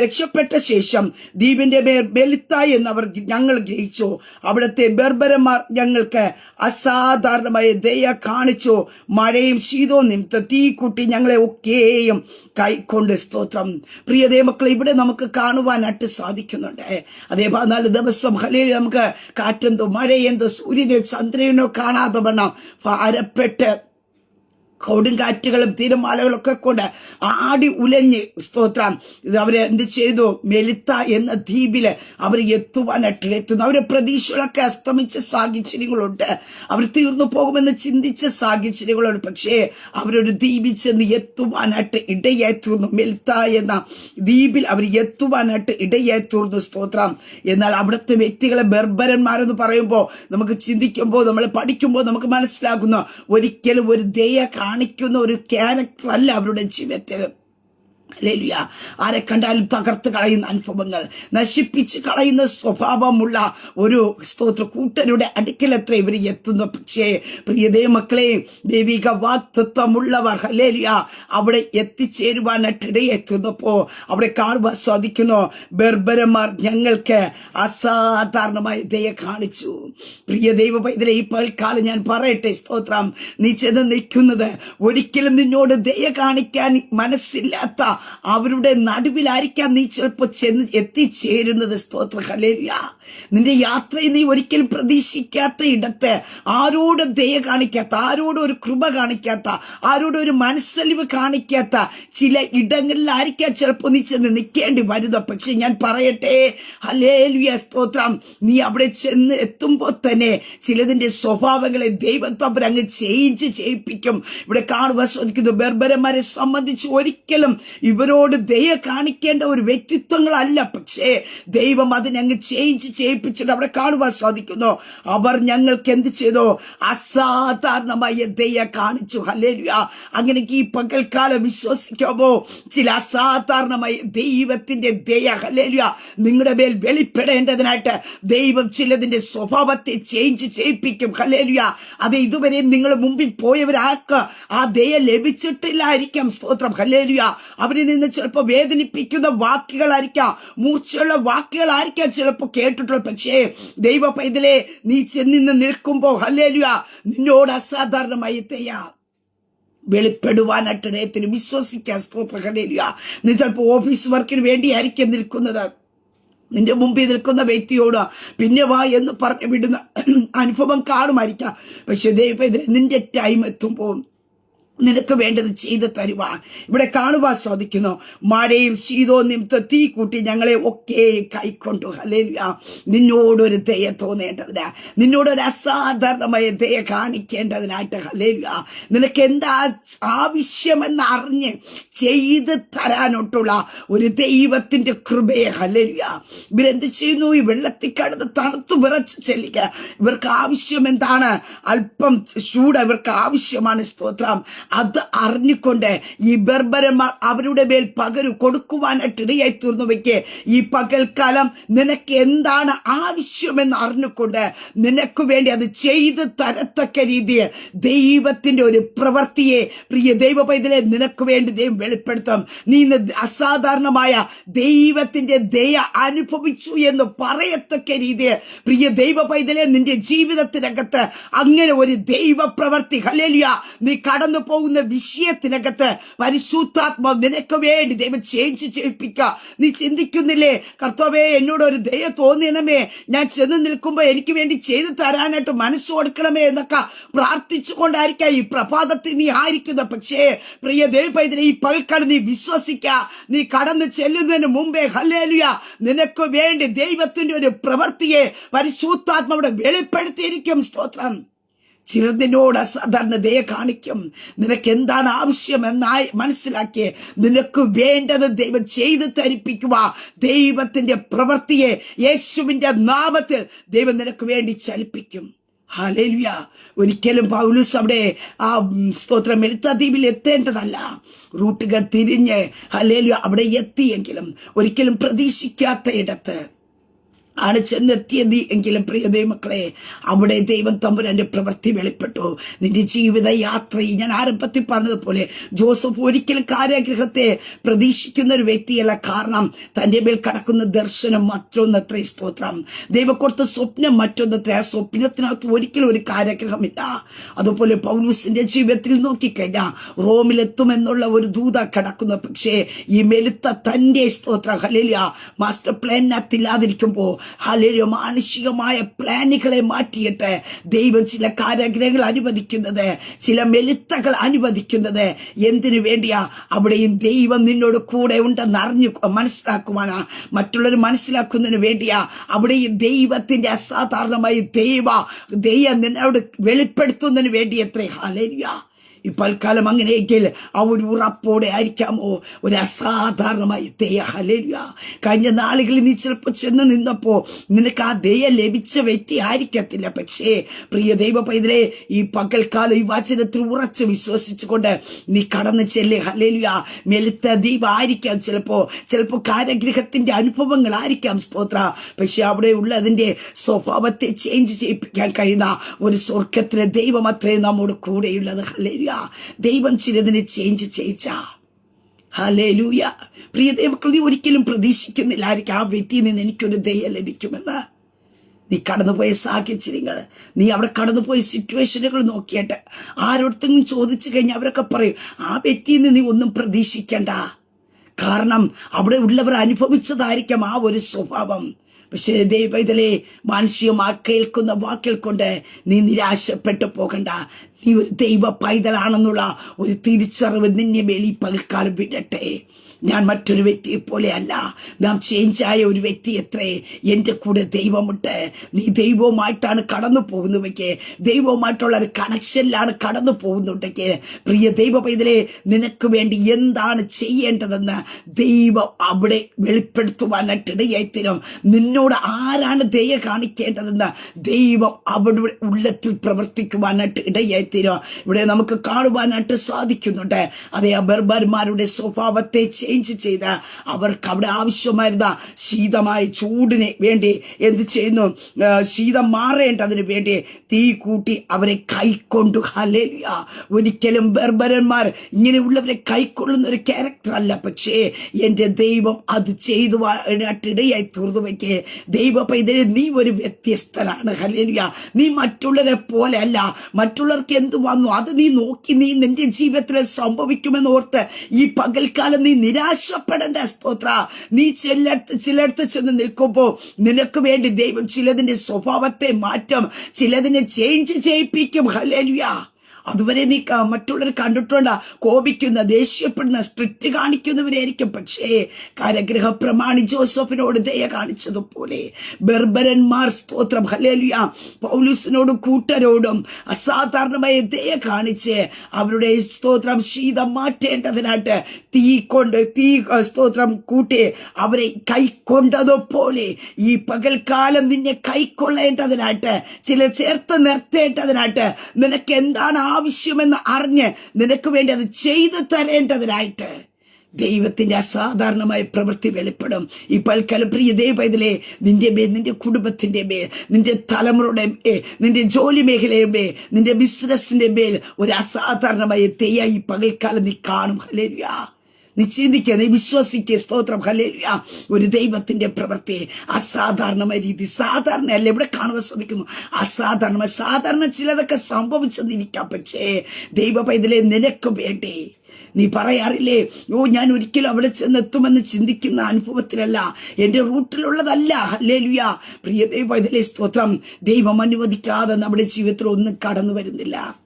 രക്ഷപ്പെട്ട ശേഷം ദ്വീപിന്റെ മേൽ ബെലിത്ത എന്നവർ ഞങ്ങൾ ഗ്രഹിച്ചു. അവിടുത്തെ ബർബരന്മാർ ഞങ്ങൾക്ക് അസാധാരണമായ ദയ കാണിച്ചു. മഴയും ശീതവും നിമിത്തം തീ കൂട്ടി ഞങ്ങളെ ഒക്കെയും കൈക്കൊണ്ട് സ്തോത്രം. പ്രിയതേ മക്കളെ ഇവിടെ നമുക്ക് കാണുവാനായിട്ട് സാധിക്കുന്നുണ്ട്. അതേ പതിനാല് ദിവസം ഹലയിൽ നമുക്ക് കാറ്റെന്തോ മഴയെന്തോ സൂര്യനോ ചന്ദ്രനോ കാണാതെ വണ്ണം ഭാരപ്പെട്ട് കൊടുങ്കാറ്റുകളും തിരമാലകളൊക്കെ കൊണ്ട് ആടി ഉലഞ്ഞ് സ്തോത്രം. ഇത് അവരെ എന്ത് ചെയ്തു? മെലിത്ത എന്ന ദ്വീപിൽ അവർ എത്തുവാനായിട്ട് എത്തുന്നു അവരെ പ്രതീക്ഷകളൊക്കെ അസ്തമിച്ച സാഹചര്യങ്ങളുണ്ട്. അവർ തീർന്നു പോകുമെന്ന് ചിന്തിച്ച സാഹചര്യങ്ങളുണ്ട്. പക്ഷേ അവരൊരു ദ്വീപിൽ ചെന്ന് എത്തുവാനായിട്ട് ഇടയായി തീർന്നു. മെലിത്ത എന്ന ദ്വീപിൽ അവർ എത്തുവാനായിട്ട് ഇടയായി തീർന്നു സ്തോത്രം. എന്നാൽ അവിടുത്തെ വ്യക്തികളെ ബർബരന്മാരെന്ന് പറയുമ്പോൾ നമുക്ക് ചിന്തിക്കുമ്പോൾ നമ്മൾ പഠിക്കുമ്പോൾ നമുക്ക് മനസ്സിലാകുന്നു ഒരിക്കലും ഒരു ദയ കാണിക്കുന്ന ഒരു ക്യാരക്ടർ അല്ല അവരുടെ ജീവിതത്തിൽ ഹല്ലേലൂയ. ആരെ കണ്ടാലും തകർത്ത് കളയുന്ന അനുഭവങ്ങൾ നശിപ്പിച്ച് കളയുന്ന സ്വഭാവമുള്ള ഒരു സ്തോത്ര കൂട്ടരുടെ അടുക്കലത്ര ഇവർ എത്തുന്നു. പക്ഷേ പ്രിയതേ മക്കളെ ദൈവിക വാക്തത്വമുള്ളവർ ഹലേലിയ അവിടെ എത്തിച്ചേരുവാനായിട്ട് ഇടയെത്തുന്നപ്പോ അവിടെ കാണുവാൻ സാധിക്കുന്നു. ബർബരന്മാർ ഞങ്ങൾക്ക് അസാധാരണമായ ദയ കാണിച്ചു. പ്രിയ ദൈവ പൈതലെ ഈ പൽക്കാലം ഞാൻ പറയട്ടെ സ്തോത്രം. നീ ചെന്ന് നിൽക്കുന്നത് ഒരിക്കലും നിന്നോട് ദയ കാണിക്കാൻ മനസ്സില്ലാത്ത അവരുടെ നടുവിലായിരിക്കാം നീ ചിലപ്പോൾ ചെന്ന് എത്തിച്ചേരുന്നത് സ്തോത്ര. ഹലേലിയ നിന്റെ യാത്രയിൽ നീ ഒരിക്കലും പ്രതീക്ഷിക്കാത്ത ഇടത്ത് ആരോടും ദയ കാണിക്കാത്ത ആരോടും ഒരു കൃപ കാണിക്കാത്ത ആരോടും ഒരു മനസ്സലിവ് കാണിക്കാത്ത ചില ഇടങ്ങളിലായിരിക്കാം ചിലപ്പോൾ നീ ചെന്ന് നിൽക്കേണ്ടി വരുത പക്ഷെ ഞാൻ പറയട്ടെ ഹലേലുയ സ്തോത്രം. നീ അവിടെ ചെന്ന് എത്തുമ്പോൾ തന്നെ ചിലതിന്റെ സ്വഭാവങ്ങളെ ദൈവത്വം അങ്ങ് ചേഞ്ച് ചെയ്യിപ്പിക്കും. ഇവിടെ കാണുവാൻ ശ്രദ്ധിക്കുന്നു ബർബരന്മാരെ സംബന്ധിച്ച് ഒരിക്കലും ഇവരോട് ദയ കാണിക്കേണ്ട ഒരു വ്യക്തിത്വങ്ങളല്ല. പക്ഷേ ദൈവം അതിനങ്ങ് ചേഞ്ച് ചെയ്യിപ്പിച്ചിട്ട് അവിടെ കാണുവാൻ സാധിക്കുന്നു. അവർ ഞങ്ങൾക്ക് എന്ത് ചെയ്തു? അസാധാരണമായ ദയ കാണിച്ചു. ഹല്ലേലൂയ. അങ്ങനെ ഈ പകൽക്കാലം വിശ്വസിക്കാമോ? ചില അസാധാരണമായ ദൈവത്തിന്റെ ദയ ഹല്ലേലൂയ. നിങ്ങളുടെ മേൽ വെളിപ്പെടേണ്ടതിനായിട്ട് ദൈവം ചിലതിന്റെ സ്വഭാവത്തെ ചേഞ്ച് ചെയ്യിപ്പിക്കും. ഹല്ലേലൂയ. അത് ഇതുവരെ നിങ്ങൾ മുമ്പിൽ പോയവരാക്ക ആ ദയ ലഭിച്ചിട്ടില്ലായിരിക്കാം. സ്തോത്രം. ഹല്ലേലൂയ. അവരിൽ നിന്ന് ചിലപ്പോൾ വേദനിപ്പിക്കുന്ന വാക്കുകളായിരിക്കാം. മൂർച്ചയുള്ള വാക്കുകളായിരിക്കാം ചിലപ്പോൾ കേട്ടിട്ടുള്ളത് പക്ഷേ ദൈവ പൈതലെ നീ ചെന്നിന്ന് നിൽക്കുമ്പോൾ ഹല്ലേലൂയ നിന്നോട് അസാധാരണമായി തയ്യാ വെളിപ്പെടുവാനായിട്ട് വിശ്വസിക്കാൻ സ്തോത്ര ഹല്ലേലുയ. നീ ചിലപ്പോൾ ഓഫീസ് വർക്കിന് വേണ്ടിയായിരിക്കും നിൽക്കുന്നത്. നിന്റെ മുമ്പിൽ നിൽക്കുന്ന വ്യക്തിയോട് പിന്നെ വാ എന്ന് പറഞ്ഞു വിടുന്ന അനുഭവം കാണുമായിരിക്കാം. പക്ഷെ ദൈവം നിന്റെ ടൈം എത്തുമ്പോൾ നിനക്ക് വേണ്ടത് ചെയ്തു തരുവാൻ. ഇവിടെ കാണുവാൻ സാധിക്കുന്നു. മഴയും ശീതവും നിമിത്തം തീ കൂട്ടി ഞങ്ങളെ ഒക്കെ കൈക്കൊണ്ടു. ഹല്ലേലൂയ. നിന്നോടൊരു ദയ തോന്നേണ്ടതിന്. നിന്നോടൊരു അസാധാരണമായ ദയ കാണിക്കേണ്ടതിനായിട്ട്. ഹല്ലേലൂയ. നിനക്ക് എന്താ ആവശ്യമെന്ന് അറിഞ്ഞ് ചെയ്ത് തരാനൊട്ടുള്ള ഒരു ദൈവത്തിന്റെ കൃപയെ. ഹല്ലേലൂയ. ഇവരെന്ത് ചെയ്യുന്നു? ഈ വെള്ളത്തിൽ കടന്ന് തണുത്ത് വിറച്ച് ചെല്ലിക്കുക ഇവർക്ക് ആവശ്യം എന്താണ്? അല്പം ചൂട്. ഇവർക്ക് ആവശ്യമാണ് സ്തോത്രം. അത് അറിഞ്ഞുകൊണ്ട് ഈ ബർബരന്മാർ അവരുടെ മേൽ പകരു കൊടുക്കുവാനായിട്ട് ഇടയായി തീർന്നുവയ്ക്ക് ഈ പകൽക്കാലം നിനക്ക് എന്താണ് ആവശ്യമെന്ന് അറിഞ്ഞുകൊണ്ട് നിനക്ക് വേണ്ടി അത് ചെയ്ത് തരത്തക്ക രീതിയിൽ ദൈവത്തിന്റെ ഒരു പ്രവൃത്തിയെ പ്രിയ ദൈവ പൈതലെ നിനക്ക് വേണ്ടി ദൈവം വെളിപ്പെടുത്തും. നീ ഇന്ന് അസാധാരണമായ ദൈവത്തിന്റെ ദയ അനുഭവിച്ചു എന്ന് പറയത്തക്ക രീതിയിൽ പ്രിയ ദൈവ പൈതലെ നിന്റെ ജീവിതത്തിനകത്ത് അങ്ങനെ ഒരു ദൈവ പ്രവൃത്തി ഹലേലിയ നീ കടന്നു പോകുന്ന പോകുന്ന വിഷയത്തിനകത്ത് പരിശുദ്ധാത്മാവ് നിനക്ക് വേണ്ടി ദൈവം ചേഞ്ച് ചെയ്യിപ്പിക്കുക. നീ ചിന്തിക്കുന്നില്ലേ? കർത്താവേ എന്നോട് ഒരു ദയ തോന്നിയണമേ ഞാൻ ചെന്ന് നിൽക്കുമ്പോൾ എനിക്ക് വേണ്ടി ചെയ്തു തരാനായിട്ട് മനസ്സ് കൊടുക്കണമേ എന്നൊക്കെ പ്രാർത്ഥിച്ചുകൊണ്ടായിരിക്കാം ഈ പ്രഭാതത്തിൽ നീ ആയിരിക്കുന്നത്. പക്ഷേ പ്രിയ ദൈവം ഈ പകൽക്കാലം നീ വിശ്വസിക്ക നീ കടന്നു ചെല്ലുന്നതിന് മുമ്പേ ഹല്ലേലുയ നിനക്ക് വേണ്ടി ദൈവത്തിന്റെ ഒരു പ്രവൃത്തിയെ പരിശുദ്ധാത്മാവിടെ വെളിപ്പെടുത്തിയിരിക്കും. സ്തോത്രം. ചിലർ നിന്നോട് അസാധാരണ ദയ കാണിക്കും. നിനക്ക് എന്താണ് ആവശ്യമെന്നായി മനസ്സിലാക്കി നിനക്ക് വേണ്ടത് ദൈവം ചെയ്തു തരിപ്പിക്കുക. ദൈവത്തിന്റെ പ്രവൃത്തിയെ യേശുവിന്റെ നാമത്തിൽ ദൈവം നിനക്ക് വേണ്ടി ചലിപ്പിക്കും. ഹാലേലുയ ഒരിക്കലും പൗലൂസ് അവിടെ ആ സ്തോത്രം എഴുത്തദ്വീപിൽ എത്തേണ്ടതല്ല. റൂട്ടുകൾ തിരിഞ്ഞ് ഹലേലുയ അവിടെ എത്തിയെങ്കിലും ഒരിക്കലും പ്രതീക്ഷിക്കാത്ത ഇടത്ത് ആണ് ചെന്നെത്തിയത് എങ്കിലും പ്രിയ ദൈവമക്കളെ അവിടെ ദൈവം തമ്പുരാന്റെ പ്രവൃത്തി വെളിപ്പെട്ടു. നിന്റെ ജീവിത യാത്രയിൽ ഞാൻ ആരംഭത്തിൽ പറഞ്ഞതുപോലെ ജോസഫ് ഒരിക്കലും കാര്യഗ്രഹത്തെ പ്രതീക്ഷിക്കുന്ന ഒരു വ്യക്തിയല്ല. കാരണം തന്റെ മേൽ കടക്കുന്ന ദർശനം മറ്റൊന്നത്ര സ്തോത്രം. ദൈവം കൊടുത്ത സ്വപ്നം മറ്റൊന്നത്ര. ആ സ്വപ്നത്തിനകത്ത് ഒരിക്കലും ഒരു കാര്യഗ്രഹമില്ല. അതുപോലെ പൗലൂസിന്റെ ജീവിതത്തിൽ നോക്കിക്കഴിഞ്ഞാൽ റോമിലെത്തുമെന്നുള്ള ഒരു ദൂത കടക്കുന്ന. പക്ഷേ ഈ മെലുത്ത തന്റെ സ്തോത്രം. ഹലേലിയ മാസ്റ്റർ പ്ലാനിനകത്തില്ലാതിരിക്കുമ്പോൾ ഹലേലിയ മാനുഷികമായ പ്ലാനുകളെ മാറ്റിയിട്ട് ദൈവം ചില കാരാഗ്രഹങ്ങൾ അനുവദിക്കുന്നത് ചില മെലുത്തകൾ അനുവദിക്കുന്നത്. എന്തിനു വേണ്ടിയാ? അവിടെയും ദൈവം നിന്നോട് കൂടെ ഉണ്ടെന്ന് അറിഞ്ഞു മനസ്സിലാക്കുവാനാ. മറ്റുള്ളവർ മനസ്സിലാക്കുന്നതിന് വേണ്ടിയാ. അവിടെയും ദൈവത്തിന്റെ അസാധാരണമായി ദൈവ ദൈവം നിന്നോട് വെളിപ്പെടുത്തുന്നതിന് വേണ്ടി എത്ര ഹലേലിയ ഈ പൽക്കാലം അങ്ങനെയെങ്കിൽ ആ ഒരു ഉറപ്പോടെ ആയിരിക്കാമോ? ഒരു അസാധാരണമായ ദയ. ഹലേലുയ കഴിഞ്ഞ നാളുകളിൽ നീ ചിലപ്പോൾ ചെന്ന് നിന്നപ്പോൾ നിനക്ക് ആ ദയ ലഭിച്ച വ്യക്തി ആയിരിക്കത്തില്ല. പക്ഷേ പ്രിയ ദൈവ പൈതലെ ഈ പകൽക്കാലം ഈ വചനത്തിൽ ഉറച്ച് വിശ്വസിച്ചുകൊണ്ട് നീ കടന്നു ചെല്ലേ. ഹലേലുയ മെലുത്ത ദീപ ആയിരിക്കാം ചിലപ്പോ ചിലപ്പോൾ കാരഗ്രഹത്തിന്റെ അനുഭവങ്ങളായിരിക്കാം സ്തോത്ര. പക്ഷെ അവിടെ ഉള്ള അതിന്റെ സ്വഭാവത്തെ ചേഞ്ച് ചെയ്യിപ്പിക്കാൻ കഴിയുന്ന ഒരു സ്വർഗത്തിലെ ദൈവം അത്രയും നമ്മോട് കൂടെയുള്ളത്. ഹലേലുയ ദൈവം ചിലതിനെ ചേഞ്ച് ചെയ്യിച്ച. ഹലേലൂയ പ്രിയ ദൈവമക്കൾ നീ ഒരിക്കലും പ്രതീക്ഷിക്കുന്നില്ലായിരിക്കും ആ വ്യക്തിയിൽ നിന്ന് എനിക്കൊരു ദയ ലഭിക്കുമെന്ന്. നീ കടന്നുപോയ സാഹചര്യങ്ങൾ നീ അവിടെ കടന്നുപോയ സിറ്റുവേഷനുകൾ നോക്കിയിട്ട് ആരോടത്തെങ്കിലും ചോദിച്ചു കഴിഞ്ഞാൽ അവരൊക്കെ പറയും ആ വ്യക്തിയിൽ നിന്ന് നീ ഒന്നും പ്രതീക്ഷിക്കണ്ട. കാരണം അവിടെ ഉള്ളവർ അനുഭവിച്ചതായിരിക്കാം ആ ഒരു സ്വഭാവം. പക്ഷേ ദൈവത്തിലെ മാനസികമായി കേൾക്കുന്ന വാക്കുകൾ കൊണ്ട് നീ നിരാശപ്പെട്ടു പോകണ്ട. നീ ഒരു ദൈവ പൈതലാണെന്നുള്ള ഒരു തിരിച്ചറിവ് നിന്നെ മേൽ പകൽക്കാലം വിടട്ടെ. ഞാൻ മറ്റൊരു വ്യക്തിയെ പോലെയല്ല. നാം ചേഞ്ചായ ഒരു വ്യക്തി എത്രേ? എന്റെ കൂടെ ദൈവമുണ്ട്. നീ ദൈവവുമായിട്ടാണ് കടന്നു പോകുന്നവയ്ക്ക് ദൈവവുമായിട്ടുള്ള ഒരു കണക്ഷനിലാണ് കടന്നു പോകുന്നുണ്ടെങ്കിൽ പ്രിയ ദൈവ പൈതലെ നിനക്ക് വേണ്ടി എന്താണ് ചെയ്യേണ്ടതെന്ന് ദൈവം അവിടെ വെളിപ്പെടുത്തുവാനായിട്ട് ഇടയായിത്തരും നിന്നോട് ആരാണ് ദയ കാണിക്കേണ്ടതെന്ന് ദൈവം അവിടെ ഉള്ളത്തിൽ പ്രവർത്തിക്കുവാനായിട്ട് ഇടയായിത്തരും. ഇവിടെ നമുക്ക് കാണുവാനായിട്ട് സാധിക്കുന്നുണ്ട്. അതേ ബർബർമാരുടെ സ്വഭാവത്തെ ചേഞ്ച് ചെയ്ത്. അവർക്ക് അവിടെ ആവശ്യമായിരുന്ന ശീതമായ ചൂടിന് വേണ്ടി എന്ത് ചെയ്യുന്നു? ശീതം മാറേണ്ടതിന് വേണ്ടി തീ കൂട്ടി അവരെ കൈക്കൊണ്ടു. ഹലേലിയ ഒരിക്കലും ബർബരന്മാർ ഇങ്ങനെയുള്ളവരെ കൈക്കൊള്ളുന്ന ഒരു ക്യാരക്ടർ അല്ല. പക്ഷേ എന്റെ ദൈവം അത് ചെയ്തു ഇടയായി തീർന്നു വയ്ക്കേ. ദൈവ പൈതലെ നീ ഒരു വ്യത്യസ്തനാണ്. ഹലേലിയ നീ മറ്റുള്ളവരെ പോലെ അല്ല. മറ്റുള്ളവർക്ക് എന്ത് വന്നു? അത് നീ നോക്കി നീ നിന്റെ ജീവിതത്തിൽ സംഭവിക്കുമെന്ന് ഓർത്ത് ഈ പകൽക്കാലം നീ നിരാശപ്പെടേണ്ട സ്തോത്ര. നീ ചിലടത്ത് ചിലടത്ത് ചെന്ന് നിൽക്കുമ്പോൾ നിനക്ക് വേണ്ടി ദൈവം ചിലതിന്റെ സ്വഭാവത്തെ മാറ്റം. ചിലതിനെ ചേഞ്ച് ചെയ്യിപ്പിക്കും. ഹലേലുയ അതുവരെ നീ മറ്റുള്ളവർ കണ്ടിട്ടുണ്ട? കോപിക്കുന്ന ദേഷ്യപ്പെടുന്ന സ്ട്രിക്റ്റ് കാണിക്കുന്നവരായിരിക്കും പക്ഷേ കാരഗ്രഹ പ്രമാണി ജോസഫിനോട് ദയ കാണിച്ചതുപോലെ ബർബരന്മാർ സ്തോത്രം. ഹലേലുയ പൗലൂസിനോടും കൂട്ടരോടും അസാധാരണമായ ദയ കാണിച്ച് അവരുടെ സ്തോത്രം ശീതം മാറ്റേണ്ടതിനായിട്ട് തീ കൊണ്ട് തീ സ്തോത്രം കൂട്ടി അവരെ കൈക്കൊണ്ടതുപോലെ ഈ പകൽക്കാലം നിന്നെ കൈക്കൊള്ളേണ്ടതിനായിട്ട് ചില ചേർത്ത് നിർത്തേണ്ടതിനായിട്ട് നിനക്ക് എന്താണ് ആവശ്യമെന്ന് അറിഞ്ഞ് നിനക്ക് വേണ്ടി അത് ചെയ്തു തരേണ്ടതിനായിട്ട് ദൈവത്തിന്റെ അസാധാരണമായ പ്രവൃത്തി വെളിപ്പെടും. ഈ പൽക്കാലം പ്രിയ ദൈവത്തിലെ നിന്റെ മേൽ നിന്റെ കുടുംബത്തിന്റെ മേൽ നിന്റെ തലമുറയുടെ മേൽ നിന്റെ ജോലി മേഖലയുടെ മേൽ നിന്റെ ബിസിനസിന്റെ മേൽ ഒരു അസാധാരണമായ തെയ്യ ഈ പകൽക്കാലം നീ കാണും. ഹല്ലേലൂയ നീ വിശ്വസിക്കുക സ്തോത്രം ഹലേലിയ ഒരു ദൈവത്തിന്റെ പ്രവൃത്തി അസാധാരണമായ രീതി. സാധാരണ സാധാരണയല്ല എവിടെ കാണുവാൻ ശ്രദ്ധിക്കുന്നു അസാധാരണമായി സാധാരണ ചിലതൊക്കെ സംഭവിച്ചെന്നിരിക്കാം പക്ഷേ ദൈവ പൈതലെ നിനക്ക് വേണ്ടേ. നീ പറയാറില്ലേ ഓ ഞാൻ ഒരിക്കലും അവിടെ ചെന്നെത്തുമെന്ന് ചിന്തിക്കുന്ന അനുഭവത്തിലല്ല. എന്റെ റൂട്ടിലുള്ളതല്ല. ഹല്ലേലുയ. പ്രിയ ദൈവ ഇതിലെ സ്തോത്രം. ദൈവം അനുവദിക്കാതെ നമ്മുടെ ജീവിതത്തിൽ ഒന്നും കടന്നു വരുന്നില്ല.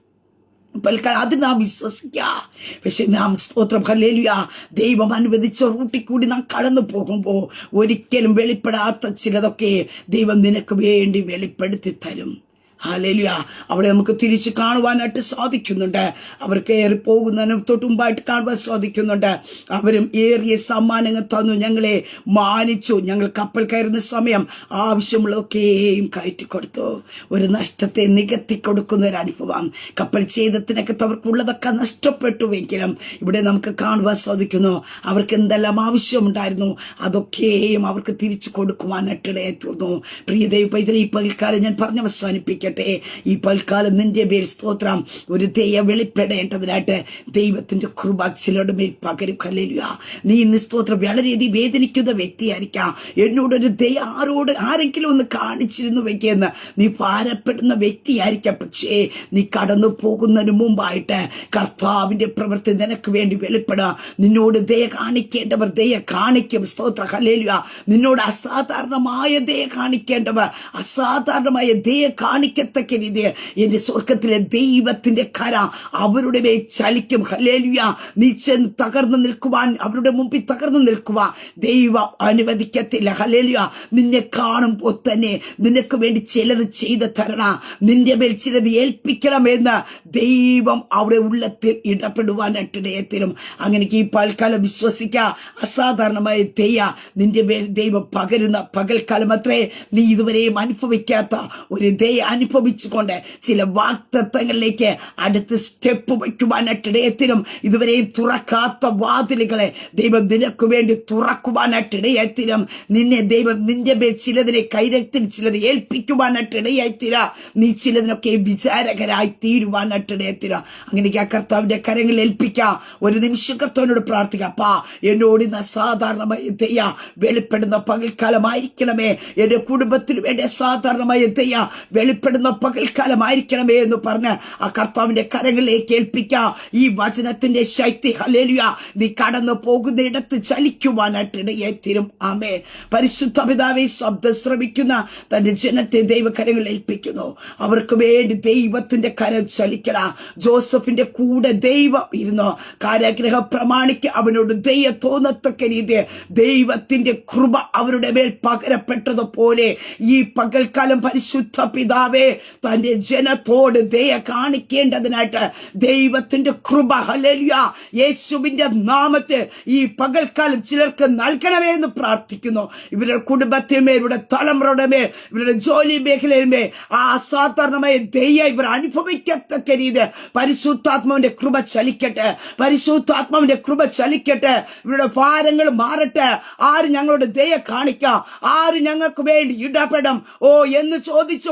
പൽക്കാലം അത് നാം വിശ്വസിക്കുക പക്ഷെ നാം സ്തോത്രം ഹല്ലേലുയ. ദൈവം അനുവദിച്ച റൂട്ടിൽ കൂടി നാം കടന്നു പോകുമ്പോൾ ഒരിക്കലും വെളിപ്പെടാത്ത ചിലതൊക്കെ ദൈവം നിനക്ക് വേണ്ടി വെളിപ്പെടുത്തി തരും. ഹാലേലുയ അവിടെ നമുക്ക് തിരിച്ച് കാണുവാനായിട്ട് സാധിക്കുന്നുണ്ട്. അവർക്ക് ഏറി പോകുന്നതിന് തൊട്ടുമ്പായിട്ട് കാണുവാൻ സാധിക്കുന്നുണ്ട്. അവരും ഏറിയ സമ്മാനങ്ങൾ തന്നു. ഞങ്ങളെ മാനിച്ചു. ഞങ്ങൾ കപ്പൽ കയറുന്ന സമയം ആവശ്യമുള്ളതൊക്കെയും കയറ്റി കൊടുത്തു ഒരു നഷ്ടത്തെ നികത്തി കൊടുക്കുന്ന ഒരു അനുഭവം. കപ്പൽ ചെയ്തത്തിനൊക്കെ അവർക്കുള്ളതൊക്കെ നഷ്ടപ്പെട്ടുവെങ്കിലും ഇവിടെ നമുക്ക് കാണുവാൻ സാധിക്കുന്നു. അവർക്ക് എന്തെല്ലാം ആവശ്യമുണ്ടായിരുന്നു അതൊക്കെയും അവർക്ക് തിരിച്ചു കൊടുക്കുവാനായിട്ട് ഇടയായി തീർന്നു. പ്രിയ ദൈവ ഈ പകൽക്കാലം ഞാൻ പറഞ്ഞ് അവസാനിപ്പിക്കട്ടെ ഈ പൽക്കാലം നിന്റെ മേൽ സ്തോത്രം. ഒരു ദയ വെളിപ്പെടേണ്ടതിനായിട്ട് ദൈവത്തിന്റെ കൃപ മേൽ പകരും. കല്ലേലുക നീ ഇന്ന് സ്തോത്രം. വളരെയധികം വേദനിക്കുന്ന വ്യക്തിയായിരിക്കാം. എന്നോടൊരു ദയ ആരോട് ആരെങ്കിലും ഒന്ന് കാണിച്ചിരുന്നു വെക്കുന്ന നീ ഭാരപ്പെടുന്ന വ്യക്തിയായിരിക്കാം. പക്ഷേ നീ കടന്നു പോകുന്നതിന് മുമ്പായിട്ട് കർത്താവിന്റെ പ്രവൃത്തി നിനക്ക് വേണ്ടി വെളിപ്പെടുക നിന്നോട് ദയ കാണിക്കേണ്ടവർ ദയ കാണിക്കും. സ്തോത്ര. ഹല്ലേലൂയ. നിന്നോട് അസാധാരണമായ ദയ കാണിക്കേണ്ടവർ അസാധാരണമായ ദയ കാണിക്കത്തക്ക രീതിയിൽ എന്റെ സ്വർഗത്തിലെ ദൈവത്തിന്റെ കര അവരുടെ മേൽ ചലിക്കും. ഹല്ലേലൂയ. നീ തകർന്നു നിൽക്കുവാൻ അവരുടെ മുമ്പിൽ തകർന്നു നിൽക്കുവാൻ ദൈവം അനുവദിക്കത്തില്ല. ഹല്ലേലൂയ. നിന്നെ കാണുമ്പോൾ തന്നെ നിനക്ക് വേണ്ടി ചിലത് ചെയ്ത് തരണ. നിന്റെ മേൽ ചിലത് ഏൽപ്പിക്കണമെന്ന് ദൈവം അവരുടെ ഉള്ളത്തിൽ ഇടപെടുവാനായിട്ട് ഇടയത്തിനും അങ്ങനെ ഈ പൽക്കാലം വിശ്വസിക്ക. അസാധാരണമായ തെയ്യ നിന്റെ മേൽ ദൈവം പകരുന്ന പകൽക്കാലം അത്രേ നീ ഇതുവരെയും അനുഭവിക്കാത്ത ഒരു ദയ അനുഭവിച്ചുകൊണ്ട് ചില വാക്തത്വങ്ങളിലേക്ക് അടുത്ത സ്റ്റെപ്പ് വയ്ക്കുവാനായിട്ട് ഇടയത്തിനും ഇതുവരെയും തുറക്കാത്ത വാതിലുകളെ ദൈവം നിനക്ക് വേണ്ടി തുറക്കുവാനായിട്ട് ഇടയായിത്തീരും നിന്നെ ദൈവം നിന്റെ മേൽ ചിലതിനെ കൈരത്തിൽ ചിലത് ഏൽപ്പിക്കുവാനായിട്ട് ഇടയായിത്തീരാ നീ ചിലതിനൊക്കെ വിചാരകരായി തീരുവാനായിട്ട് ഇടയത്തീരാ അങ്ങനെ ആ കർത്താവിന്റെ കരങ്ങളിൽ ഏൽപ്പിക്കാം. ഒരു നിമിഷം കർത്താവിനോട് പ്രാർത്ഥിക്കാം. അപ്പാ എന്നോട് ഇന്ന് അസാധാരണമായി തെയ്യ വെളിപ്പെടുന്ന പകൽക്കാലമായിരിക്കണമേ. എന്റെ കുടുംബത്തിന് വേണ്ടി അസാധാരണമായി തെയ്യ വെളിപ്പെടുന്ന പകൽക്കാലമായിരിക്കണമേ എന്ന് പറഞ്ഞ് ആ കർത്താവിന്റെ കരങ്ങളിലേക്ക് ഏൽപ്പിക്കാം ഈ വചനത്തിന്റെ ശക്തി ഹലേലുയ നീ കടന്നു പോകുന്ന ഇടത്ത് ചലിക്കുവാനായിട്ട് ഇടയെത്തിരും ആമേ പരിശുദ്ധ പിതാവെ ശബ്ദം ശ്രമിക്കുന്ന തന്റെ ജനത്തെ ദൈവകരങ്ങൾ ഏൽപ്പിക്കുന്നു. അവർക്ക് വേണ്ടി ദൈവത്തിന്റെ കരം ചലിക്കണ ജോസഫിന്റെ കൂടെ ദൈവം ഇരുന്നു. കാരാഗ്രഹ പ്രമാണിക്ക് അവനോട് ദൈവ തോന്നത്തക്ക രീതി ദൈവത്തിന്റെ കൃപ അവരുടെ മേൽ പകരപ്പെട്ടതുപോലെ ഈ പകൽക്കാലം പരിശുദ്ധ പിതാവേ തന്റെ ജനത്തോട് ദയ കാണിക്കേണ്ടതിനായിട്ട് ദൈവത്തിന്റെ കൃപ ഹലലിയ യേശുവിന്റെ നാമത്തെ ഈ പകൽക്കാലം ചിലർക്ക് നൽകണമേ എന്ന് പ്രാർത്ഥിക്കുന്നു. ഇവരുടെ കുടുംബത്തിന്മേ ഇവരുടെ തലമുറയുടെ മേൽ ഇവരുടെ ജോലി മേഖലയിലുമേ ആ അസാധാരണമായ ദയ ഇവർ അനുഭവിക്കത്തക്ക രീതി. പരിശുദ്ധാത്മാവിന്റെ കൃപ ചലിക്കട്ടെ പരിശുദ്ധാത്മാവിന്റെ കൃപ ചലിക്കട്ടെ. ഇവരുടെ ഭാരങ്ങൾ മാറട്ടെ. ആര് ഞങ്ങളുടെ ദയ കാണിക്കാം? ആര് ഞങ്ങൾക്ക് വേണ്ടി ഇടപെടും ഓ എന്ന് ചോദിച്ചു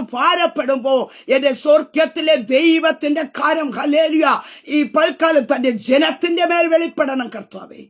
ഭാരപ്പെടുമ്പോ എന്റെ സ്വർഗത്തിലെ ദൈവത്തിന്റെ കാര്യം ഹലേലിയ ഈ പൽക്കാലം തന്റെ ജനത്തിന്റെ മേൽ വെളിപ്പെടണം കർത്താവേ.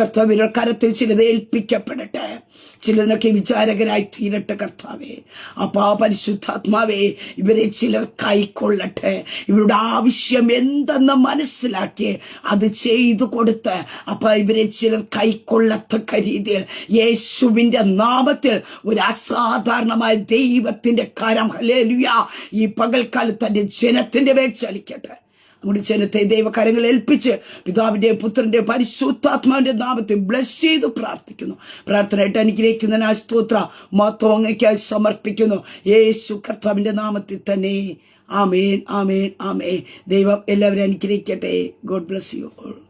കർത്താവിന്റെ കരത്തിൽ ചിലത് ഏൽപ്പിക്കപ്പെടട്ടെ. ചിലതിനൊക്കെ വിചാരകരായി തീരട്ടെ കർത്താവേ. അപ്പാ പരിശുദ്ധാത്മാവെ ഇവരെ ചിലർ കൈക്കൊള്ളട്ടെ. ഇവരുടെ ആവശ്യം എന്തെന്ന് മനസ്സിലാക്കി അത് ചെയ്തു കൊടുത്ത് അപ്പ ഇവരെ ചിലർ കൈക്കൊള്ളത്തക്ക രീതിയിൽ യേശുവിന്റെ നാമത്തിൽ ഒരു അസാധാരണമായ ദൈവത്തിന്റെ കരം ഹലേലുയ ഈ പകൽക്കാലത്ത് തന്റെ ജനത്തിന്റെ മേൽ ചലിക്കട്ടെ. നമ്മുടെ ജനത്തെ ദൈവകാര്യങ്ങൾ ഏൽപ്പിച്ച് പിതാവിന്റെ പുത്രന്റെ പരിശുദ്ധാത്മാവിന്റെ നാമത്തെ ബ്ലസ് ചെയ്ത് പ്രാർത്ഥിക്കുന്നു. പ്രാർത്ഥനയായിട്ട് അനുഗ്രഹിക്കുന്ന ആ സ്തോത്ര മഹത്വം അങ്ങയ്ക്കായി സമർപ്പിക്കുന്നു. യേശു കർത്താവിന്റെ നാമത്തിൽ തന്നെ. ആമേൻ ആമേൻ ആമേൻ. ദൈവം എല്ലാവരും അനുഗ്രഹിക്കട്ടെ. God bless you all